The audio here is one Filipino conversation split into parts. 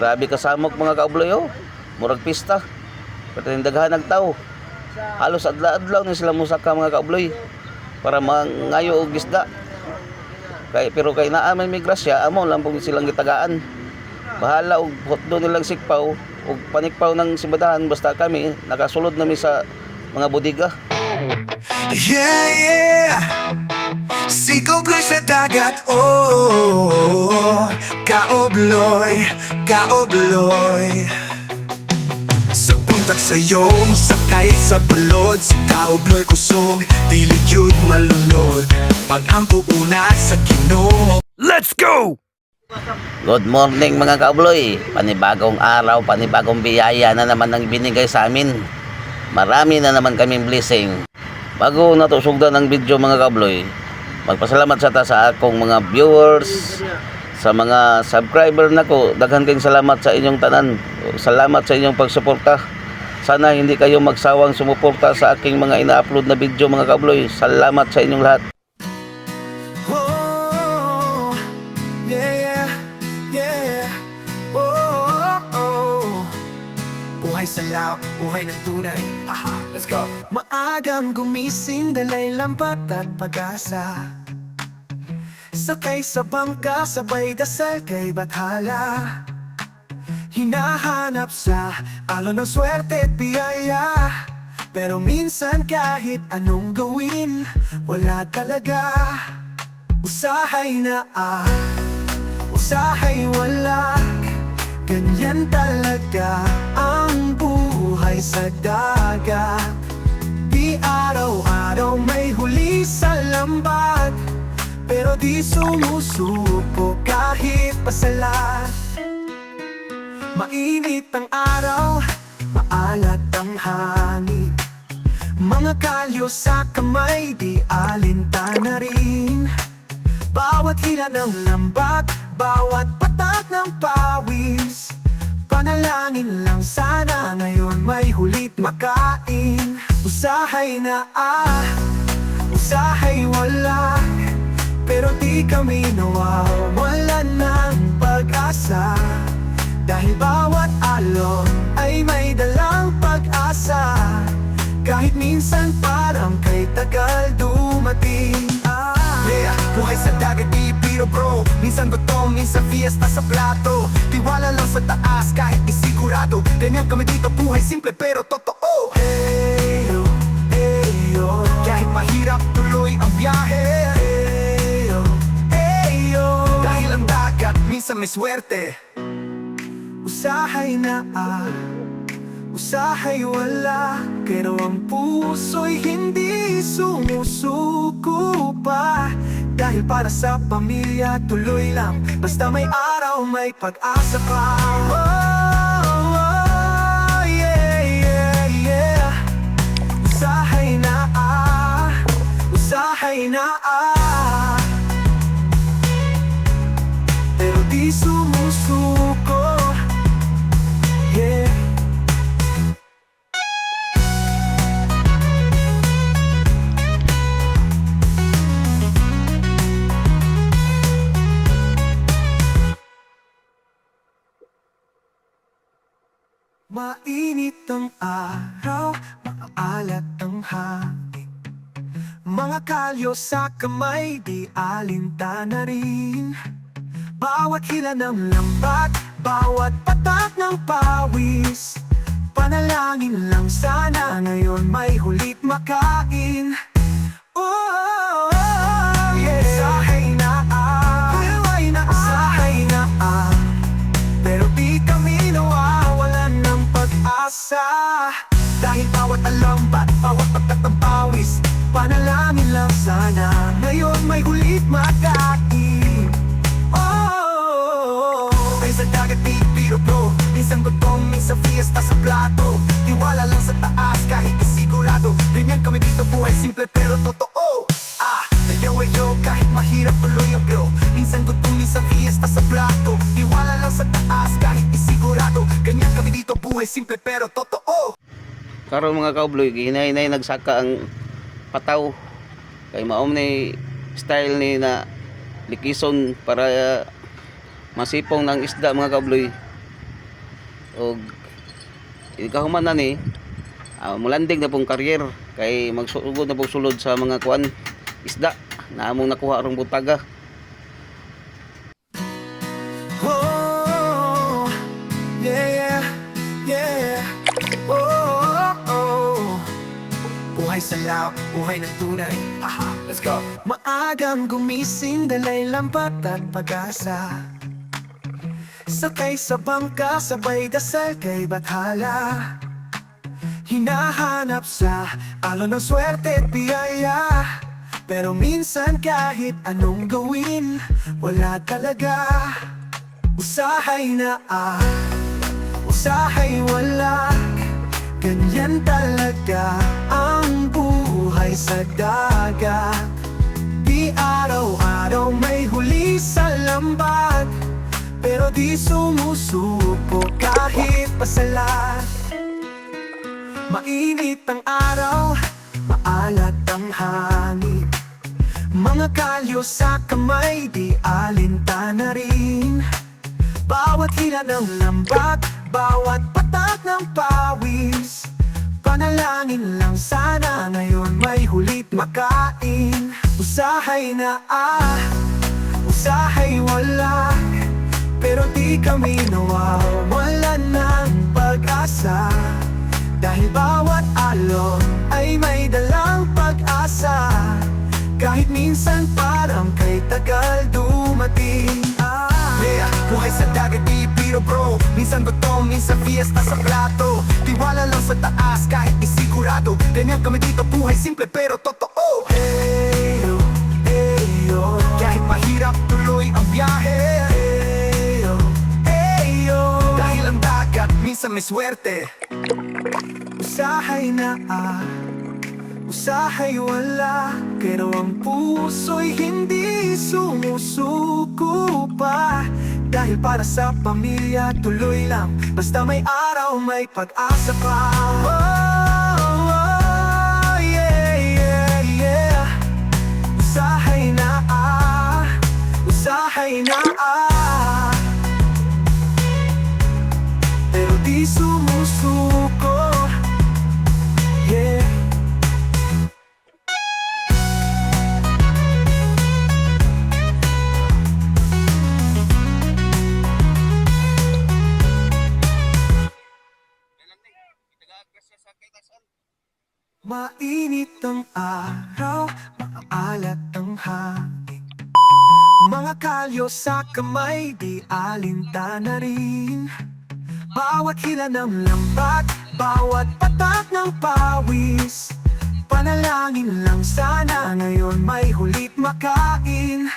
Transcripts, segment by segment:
Grabe kasamok mga kaubloy oh. Murag pista. Pati daghan ng tao. Halos adla-adlaw ni sila musaka mga kaubloy para mangayo og isda. Kay pero kay naa may migrasya amo lang pong silang gitagaan. Bahala og hotdo nilang sikpaw og panikpaw ng sibadahan basta kami nakasulod nami sa mga bodega. Yeah, yeah Sikobloy sa dagat, oh Kaobloy, kaobloy Sa puntak sa'yo, sakay sa balod Si kaobloy kusog, dilig yun malunod Pag ang una sa ginoo Let's go! Good morning mga kaubloy. Panibagong araw, panibagong biyaya na naman ang binigay sa amin. Marami na naman kaming blessing. Bago natusugdan ang video mga kaubloy, magpasalamat sa ta sa akong mga viewers, sa mga subscriber nako. Daghan kayong salamat sa inyong tanan. Salamat sa inyong pagsuporta. Sana hindi kayo magsawang sumuporta sa aking mga ina-upload na video mga kaubloy. Salamat sa inyong lahat. Oh, oh, oh. Buhay sa law, buhay ng tunay Aha, let's go Maagang gumising, dalay lambat at pag-asa Sakay sa bangka, sabay dasal kay Bathala. Hinahanap sa alon ng swerte at biyaya. Pero minsan kahit anong gawin, wala talaga. Usahay na ah, usahay wala. Ganyan talaga ang buhay sa dagat. Di araw-araw may huli sa lambat Pero di sumusuko kahit pasalat Mainit ang araw, maalat ang hangin. Mga kalyo sa kamay, di alintana rin. Bawat hila ng lambat, bawat patak ng pawis. Panalangin lang sana ngayon may hulit makain. Usahay na ah, usahay wala Pero di kami nawawala ng pag-asa. Dahil bawat alon ay may dalang pag-asa. Kahit minsan parang kay tagal dumating. Ah, Yeah, buhay sa dagat di biro bro. Minsan gutom, minsan fiesta sa plato. Tiwala lang sa taas kahit di sigurado Ganyan kami dito buhay simple pero totoo. Heyo, heyo Kahit mahirap minsan may swerte. Usahay na ah. Usahay wala Pero ang puso'y hindi sumusuko pa. Dahil para sa pamilya tuloy lang. Basta may araw may pag-asa pa. Oh, oh, Usahay na di sumusuko. Yeah. Mainit ang araw, maalat ang hangin. Mga kalyo sa kamay, di alintana rin Bawat hila ng lambat, bawat patak ng pawis. Panalangin lang sana ngayon may hulit makain. Oh, yeah. Usahay na ah, na Usahay na ah. Pero di kami nawawalan ng pag-asa. Dahil bawat alambat, bawat pagkat ng pawis. Panalangin lang sana Ngayon may hulit makain di biro bro. Minsan gutom, minsan fiesta sa plato. Tiwala lang sa taas kahit di sigurado. Ganyan kami dito buhay simple pero totoo. Ah, Ayaw-ayaw kahit mahirap tuloy ang bro. Minsan gutom, minsan fiesta sa plato. Tiwala lang sa taas kahit isigurado Ganyan kami dito buhay simple pero totoo. Karon mga kaubloy hinay-hinay nagsaka ang pataw. Kay maom ni style ni na likison para uh, masipong ng isda mga kaubloy og ikahuman na ni ah, mulanding na pong career kay magsugod na pong sulod sa mga kuan isda na among nakuha rong butaga Oh, yeah, yeah. Oh, oh, oh. Buhay sa laot, buhay ng tunay. Aha, let's go. Maagang gumising, dalay lambat at pag-asa. Sakay sa bangka, sabay dasal kay Bathala. Hinahanap sa alon ng swerte at biyaya. Pero minsan kahit anong gawin, wala talaga. Usahay na ah, usahay wala. Ganyan talaga ang buhay sa dagat. Di araw-araw may huli sa lambat Pero di sumusuko kahit pasalat Mainit ang araw, maalat ang hangin. Mga kalyo sa kamay, di alintana rin. Bawat hila ng lambak, bawat patak ng pawis. Panalangin lang sana ngayon may hulit makain. Usahay na ah, usahay Pero di kami nawawala ng pag-asa. Dahil bawat alon ay may dalang pag-asa. Kahit minsan parang kay tagal dumating. Ah. Yeah, buhay sa dagat di bro. Minsan gutom, minsan fiesta sa plato. Tiwala lang sa taas kahit isigurado. Ganyan kami dito buhay simple pero totoo minsan may swerte. Usahay na ah. Usahay wala. Pero ang puso'y hindi sumusuko pa. Dahil para sa pamilya tuloy lang. Basta may araw may pag-asa pa Mainit ang araw, maalat ang hangin. Mga kalyo sa kamay, di alintana rin. Bawat hila ng lambat, bawat patak ng pawis. Panalangin lang sana ngayon may hulit makain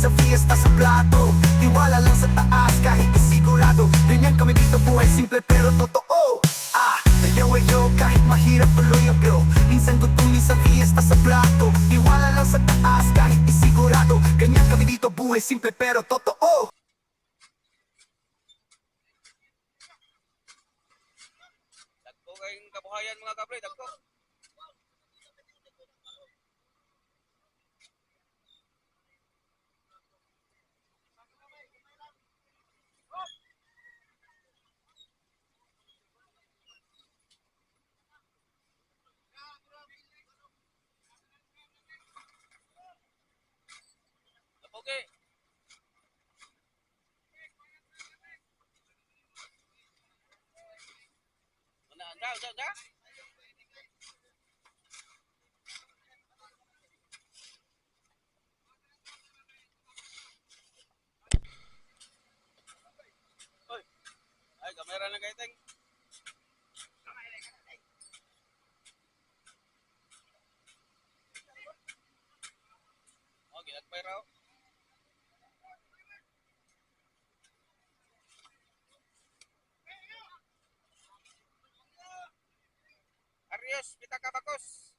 minsan fiesta sa plato. Tiwala lang sa taas kahit isigurado Ganyan kami dito buhay simple pero totoo. Ah, ayo-ayo kahit mahirap tuloy ang bro. Minsan gutom, minsan fiesta sa plato. Tiwala lang sa taas kahit isigurado Ganyan kami dito buhay simple pero totoo. Dagko kayong kabuhayan mga kabre dagko Okay. Mana anda, anda, anda? Kita ke.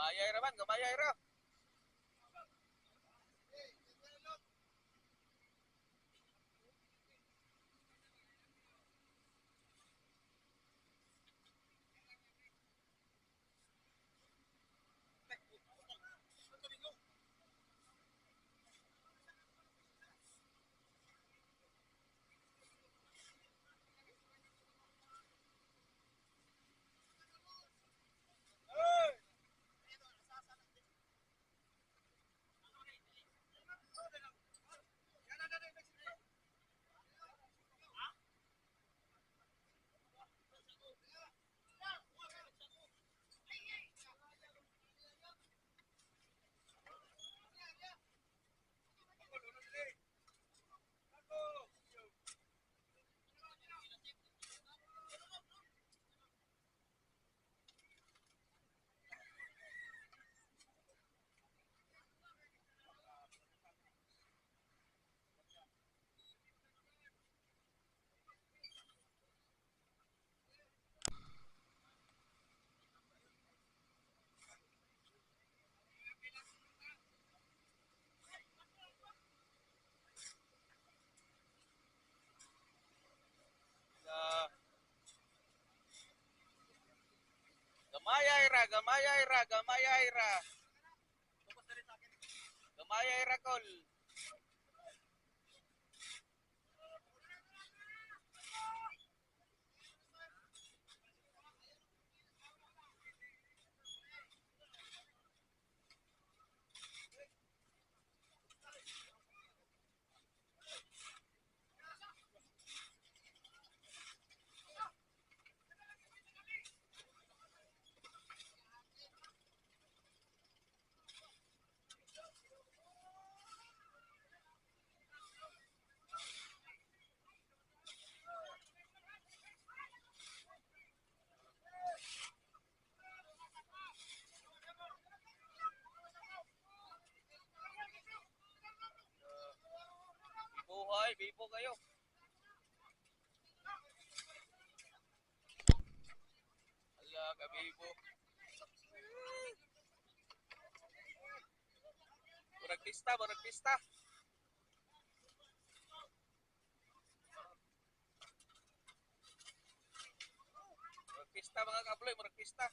Gamayay raman, gamayay ra. Ah. Gamayay ra, gamayay ra, gamayay ra. Gamayay ra kol. Buhay, bibo kayo. Ala, kabibo. Murag pista, murag pista. Murag pista mga kabloy, murag pista.